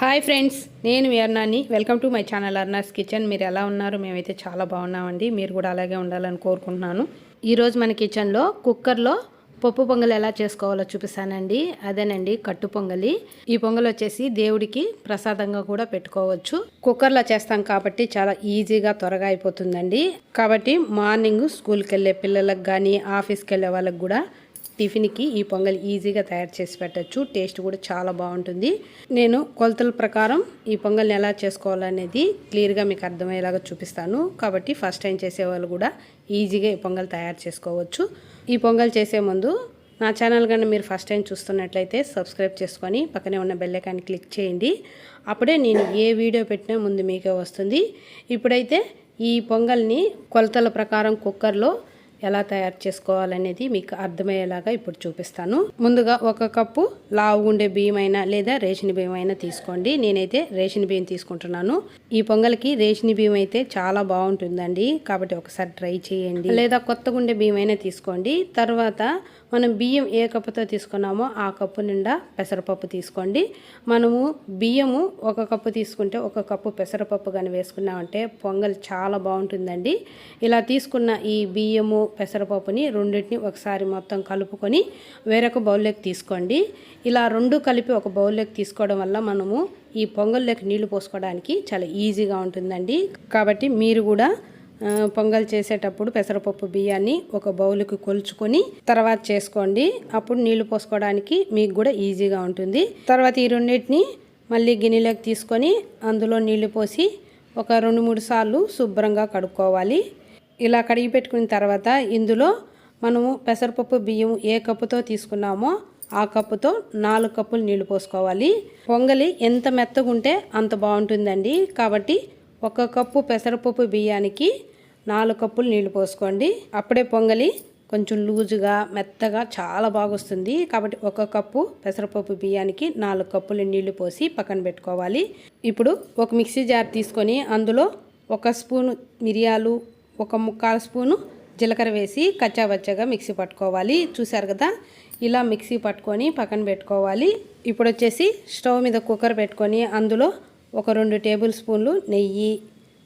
Hi friends నేను మీ అర్నాని welcome to my channel Arna's kitchen. మీరు ఎలా ఉన్నారు? మేమైతే చాలా బాగున్నామండి. మీరు కూడా అలాగే ఉండాలని కోరుకుంటున్నాను. ఈరోజు మన కిచెన్లో కుక్కర్లో పప్పు పొంగల్ ఎలా చేసుకోవాలో చూపిస్తానండి. అదేనండి కట్టు పొంగలి. ఈ పొంగల్ వచ్చేసి దేవుడికి ప్రసాదంగా కూడా పెట్టుకోవచ్చు. కుక్కర్లో చేస్తాం కాబట్టి చాలా ఈజీగా త్వరగా అయిపోతుందండి. కాబట్టి మార్నింగ్ స్కూల్కి వెళ్ళే పిల్లలకు కానీ ఆఫీస్కి వెళ్ళే వాళ్ళకి కూడా టిఫిన్కి ఈ పొంగల్ ఈజీగా తయారు చేసి పెట్టచ్చు. టేస్ట్ కూడా చాలా బాగుంటుంది. నేను కొలతల ప్రకారం ఈ పొంగల్ని ఎలా చేసుకోవాలనేది క్లియర్గా మీకు అర్థమయ్యేలాగా చూపిస్తాను. కాబట్టి ఫస్ట్ టైం చేసేవాళ్ళు కూడా ఈజీగా ఈ పొంగల్ తయారు చేసుకోవచ్చు. ఈ పొంగల్ చేసే ముందు నా ఛానల్ కానీ మీరు ఫస్ట్ టైం చూస్తున్నట్లయితే సబ్స్క్రైబ్ చేసుకొని పక్కనే ఉన్న బెల్లైకాన్ని క్లిక్ చేయండి. అప్పుడే నేను ఏ వీడియో పెట్టినా ముందు మీకే వస్తుంది. ఇప్పుడైతే ఈ పొంగల్ని కొలతల ప్రకారం కుక్కర్లో ఎలా తయారు చేసుకోవాలనేది మీకు అర్థమయ్యేలాగా ఇప్పుడు చూపిస్తాను. ముందుగా ఒక కప్పు లావుగుండే బియ్యం అయినా లేదా రేషన్ బియ్యం అయినా తీసుకోండి. నేనైతే రేషన్ బియ్యం తీసుకుంటున్నాను. ఈ పొంగల్కి రేషిని బియ్యం అయితే చాలా బాగుంటుందండి. కాబట్టి ఒకసారి ట్రై చేయండి. లేదా కొత్త గుండె బియ్యం అయినా తీసుకోండి. తర్వాత మనం బియ్యం ఏ కప్పుతో తీసుకున్నామో ఆ కప్పు నిండా పెసరపప్పు తీసుకోండి. మనము బియ్యము ఒక కప్పు తీసుకుంటే ఒక కప్పు పెసరపప్పు కానీ వేసుకున్నామంటే పొంగల్ చాలా బాగుంటుందండి. ఇలా తీసుకున్న ఈ బియ్యము పెసరపప్పుని రెండింటిని ఒకసారి మొత్తం కలుపుకొని వేరొక బౌల్లోకి తీసుకోండి. ఇలా రెండు కలిపి ఒక బౌల్లోకి తీసుకోవడం వల్ల మనము ఈ పొంగల్లోకి నీళ్ళు పోసుకోవడానికి చాలా ఈజీగా ఉంటుందండి. కాబట్టి మీరు కూడా పొంగల్ చేసేటప్పుడు పెసరపప్పు బియ్యాన్ని ఒక బౌల్కి కొలుచుకొని తర్వాత చేసుకోండి. అప్పుడు నీళ్ళు పోసుకోవడానికి మీకు కూడా ఈజీగా ఉంటుంది. తర్వాత ఈ రెండింటిని మళ్ళీ గిన్నెలోకి తీసుకొని అందులో నీళ్ళు పోసి ఒక రెండు మూడు సార్లు శుభ్రంగా కడుక్కోవాలి. ఇలా కడిగి పెట్టుకున్న తర్వాత ఇందులో మనము పెసరపప్పు బియ్యం ఏ కప్పుతో తీసుకున్నామో ఆ కప్పుతో నాలుగు కప్పులు నీళ్ళు పోసుకోవాలి. పొంగలి ఎంత మెత్తగా ఉంటే అంత బాగుంటుందండి. కాబట్టి ఒక కప్పు పెసరపప్పు బియ్యానికి నాలుగు కప్పులు నీళ్ళు పోసుకోండి. అప్పుడే పొంగలి కొంచెం లూజుగా మెత్తగా చాలా బాగా వస్తుంది. కాబట్టి ఒక కప్పు పెసరపప్పు బియ్యానికి నాలుగు కప్పులు నీళ్ళు పోసి పక్కన పెట్టుకోవాలి. ఇప్పుడు ఒక మిక్సీ జార్ తీసుకొని అందులో ఒక స్పూను మిరియాలు ఒక ముక్కాల స్పూను జీలకర్ర వేసి కచ్చాబచ్చగా మిక్సీ పట్టుకోవాలి. చూసారు కదా? ఇలా మిక్సీ పట్టుకొని పక్కన పెట్టుకోవాలి. ఇప్పుడు వచ్చేసి స్టవ్ మీద కుక్కర్ పెట్టుకొని అందులో ఒక రెండు టేబుల్ స్పూన్లు నెయ్యి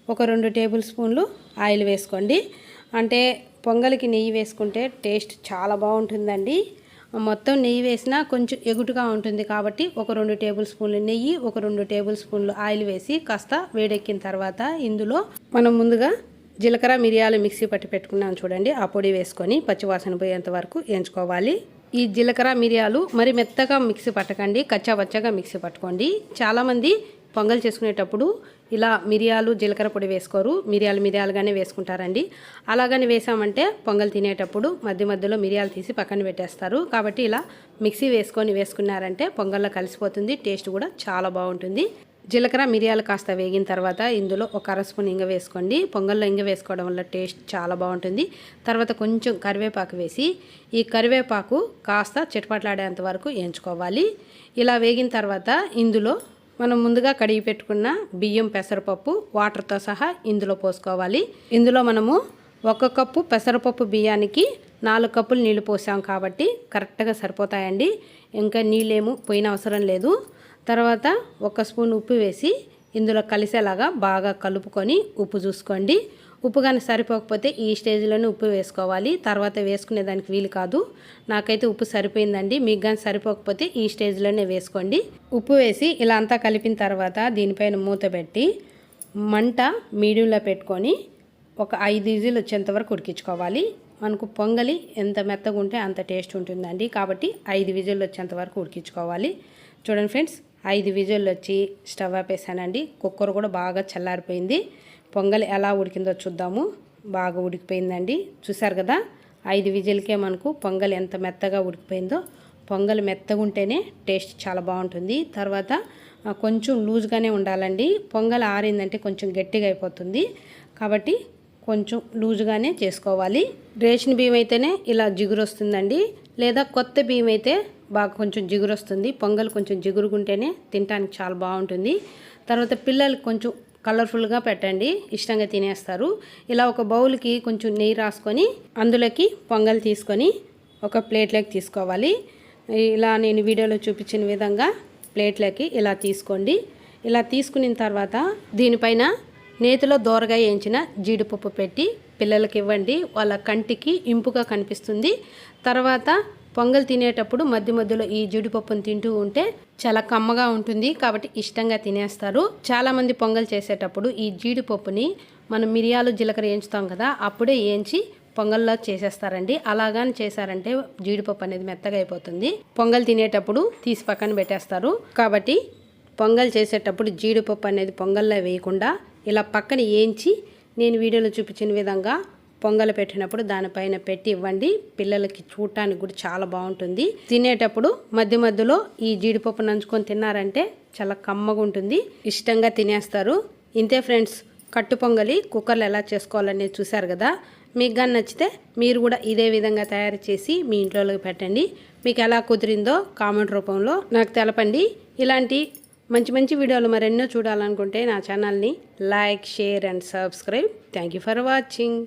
ఒక రెండు టేబుల్ స్పూన్లు ఆయిల్ వేసుకోండి. అంటే పొంగలికి నెయ్యి వేసుకుంటే టేస్ట్ చాలా బాగుంటుందండి. మొత్తం నెయ్యి వేసినా కొంచెం ఎగుటుగా ఉంటుంది కాబట్టి ఒక రెండు టేబుల్ స్పూన్లు నెయ్యి ఒక రెండు టేబుల్ స్పూన్లు ఆయిల్ వేసి కాస్త వేడెక్కిన తర్వాత ఇందులో మనం ముందుగా జీలకర్ర మిరియాలు మిక్సీ పట్టి పెట్టుకున్నాం చూడండి. ఆ పొడి వేసుకొని పచ్చివాసన పోయేంత వరకు ఎంచుకోవాలి ఈ జీలకర్ర మిరియాలు మరి మెత్తగా మిక్సీ పట్టకండి. కచ్చాబచ్చగా మిక్సీ పట్టుకోండి. చాలామంది పొంగల్ చేసుకునేటప్పుడు ఇలా మిరియాలు జీలకర్ర పొడి వేసుకోరు. మిరియాలు మిరియాలుగానే వేసుకుంటారండి. అలాగని వేసామంటే పొంగల్ తినేటప్పుడు మధ్య మధ్యలో మిరియాలు తీసి పక్కన పెట్టేస్తారు. కాబట్టి ఇలా మిక్సీ వేసుకొని వేసుకున్నారంటే పొంగల్లో కలిసిపోతుంది టేస్ట్ కూడా చాలా బాగుంటుంది. జీలకర్ర మిరియాలు కాస్త వేగిన తర్వాత ఇందులో ఒక అర స్పూన్ ఇంగ వేసుకోండి. పొంగల్లో ఇంగ వేసుకోవడం వల్ల టేస్ట్ చాలా బాగుంటుంది. తర్వాత కొంచెం కరివేపాకు వేసి ఈ కరివేపాకు కాస్త చిటపట్లాడేంత వరకు ఎంచుకోవాలి ఇలా వేగిన తర్వాత ఇందులో మనం ముందుగా కడిగి పెట్టుకున్న బియ్యం పెసరపప్పు వాటర్తో సహా ఇందులో పోసుకోవాలి. ఇందులో మనము ఒక కప్పు పెసరపప్పు బియ్యానికి నాలుగు కప్పులు నీళ్ళు పోసాం కాబట్టి కరెక్ట్గా సరిపోతాయండి. ఇంకా నీళ్ళేమో పోయిన అవసరం లేదు. తర్వాత ఒక స్పూన్ ఉప్పు వేసి ఇందులో కలిసేలాగా బాగా కలుపుకొని ఉప్పు చూసుకోండి. ఉప్పు కానీ సరిపోకపోతే ఈ స్టేజ్లోనే ఉప్పు వేసుకోవాలి. తర్వాత వేసుకునే దానికి వీలు కాదు. నాకైతే ఉప్పు సరిపోయిందండి. మీకు కానీ సరిపోకపోతే ఈ స్టేజ్లోనే వేసుకోండి. ఉప్పు వేసి ఇలా అంతా కలిపిన తర్వాత దీనిపైన మూత పెట్టి మంట మీడియంలో పెట్టుకొని ఒక ఐదు విజిల్ వచ్చేంత వరకు ఉడికించుకోవాలి. మనకు పొంగలి ఎంత మెత్తగా ఉంటే అంత టేస్ట్ ఉంటుందండి. కాబట్టి ఐదు విజిల్ వచ్చేంత వరకు ఉడికించుకోవాలి. చూడండి ఫ్రెండ్స్ ఐదు విజిల్ వచ్చి స్టవ్ ఆపేసానండి. కుక్కర్ కూడా బాగా చల్లారిపోయింది. పొంగల్ ఎలా ఉడికిందో చూద్దాము. బాగా ఉడికిపోయిందండి. చూసారు కదా ఐదు విజిల్కే మనకు పొంగల్ ఎంత మెత్తగా ఉడికిపోయిందో. పొంగల్ మెత్తగా ఉంటేనే టేస్ట్ చాలా బాగుంటుంది. తర్వాత కొంచెం లూజ్గానే ఉండాలండి. పొంగల్ ఆరిందంటే కొంచెం గట్టిగా అయిపోతుంది. కాబట్టి కొంచెం లూజ్గానే చేసుకోవాలి. రేషన్ బియ్యం అయితేనే ఇలా జిగురు వస్తుందండి లేదా కొత్త బియ్యం అయితే బాగా కొంచెం జిగురు వస్తుంది పొంగల్ కొంచెం జిగురుగుంటేనే తినడానికి చాలా బాగుంటుంది. తర్వాత పిల్లలకి కొంచెం కలర్ఫుల్గా పెట్టండి. ఇష్టంగా తినేస్తారు. ఇలా ఒక బౌల్కి కొంచెం నెయ్యి రాసుకొని అందులోకి పొంగల్ తీసుకొని ఒక ప్లేట్లోకి తీసుకోవాలి. ఇలా నేను వీడియోలో చూపించిన విధంగా ప్లేట్లోకి ఇలా తీసుకోండి. ఇలా తీసుకున్న తర్వాత దీనిపైన నేతిలో దోరగా వేయించిన జీడిపప్పు పెట్టి పిల్లలకి ఇవ్వండి. వాళ్ళ కంటికి ఇంపుగా కనిపిస్తుంది. తర్వాత పొంగల్ తినేటప్పుడు మధ్య మధ్యలో ఈ జీడిపప్పును తింటూ ఉంటే చాలా కమ్మగా ఉంటుంది కాబట్టి ఇష్టంగా తినేస్తారు. చాలామంది పొంగల్ చేసేటప్పుడు ఈ జీడిపప్పుని మనం మిరియాలు జీలకర్ర వేయించుతాం కదా అప్పుడే వేయించి పొంగల్లో చేసేస్తారండి. అలాగని చేశారంటే జీడిపప్పు అనేది మెత్తగా అయిపోతుంది. పొంగల్ తినేటప్పుడు తీసి పక్కన పెట్టేస్తారు. కాబట్టి పొంగల్ చేసేటప్పుడు జీడిపప్పు అనేది పొంగల్లో వేయకుండా ఇలా పక్కన వేయించి నేను వీడియోలో చూపించిన విధంగా పొంగలు పెట్టినప్పుడు దానిపైన పెట్టి ఇవ్వండి. పిల్లలకి చూడటానికి కూడా చాలా బాగుంటుంది. తినేటప్పుడు మధ్య మధ్యలో ఈ జీడిపప్పు నంచుకొని తిన్నారంటే చాలా కమ్మగా ఉంటుంది. ఇష్టంగా తినేస్తారు. ఇంతే ఫ్రెండ్స్ కట్టు పొంగలి కుక్కర్లు ఎలా చేసుకోవాలనేది చూశారు కదా? మీకు కానీ నచ్చితే మీరు కూడా ఇదే విధంగా తయారు చేసి మీ ఇంట్లోకి పెట్టండి. మీకు ఎలా కుదిరిందో కామెంట్ రూపంలో నాకు తెలపండి. ఇలాంటి మంచి మంచి వీడియోలు మరెన్నో చూడాలనుకుంటే నా ఛానల్ని like share and subscribe. Thank you for watching.